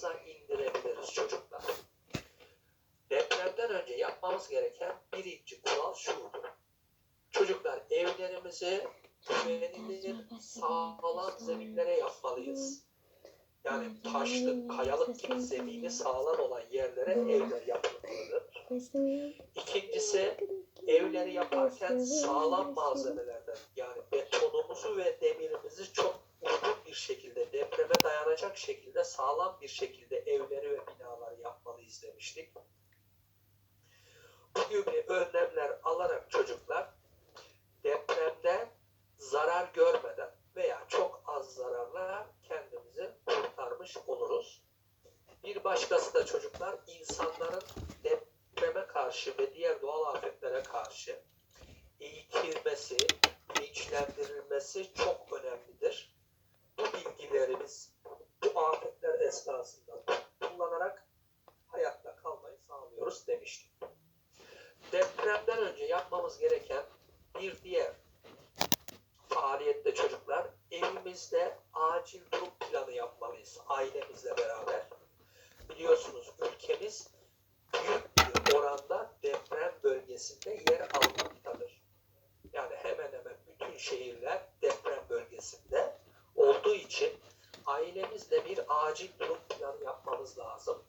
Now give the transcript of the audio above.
aza indirebiliriz çocuklar. Depremden önce yapmamız gereken birinci kural şudur. Çocuklar evlerimizi güvenilir, sağlam zeminlere yapmalıyız. Yani taşlı, kayalık gibi zemini sağlam olan yerlere evler yapılmalıdır. İkincisi evleri yaparken sağlam malzemelerden yani betonumuzu ve demirimizi çok uygun bir şekilde depreme dayanacak şekilde sağlam bir şekilde evleri ve binaları yapmalıyız demiştik. Bu gibi önlemler alarak çocuklar depremde zarar görmeden veya çok az zararla kendimizi kurtarmış oluruz. Bir başkası da çocuklar insanların depreme karşı ve diğer doğal afetlere karşı eğitilmesi, bilinçlendirilmesi çok önemlidir. Bu bilgilerimiz bu afetler esnasında kullanarak hayatta kalmayı sağlıyoruz demiştim. Depremden önce yapmamız gereken bir diğer faaliyette çocuklar evimizde acil durum planı yapmalıyız ailemizle beraber. Biliyorsunuz ülkemiz büyük bir oranda deprem bölgesinde yer almaktadır. Yani hemen hemen bütün şehirler biz de bir acil durum planı yapmamız lazım.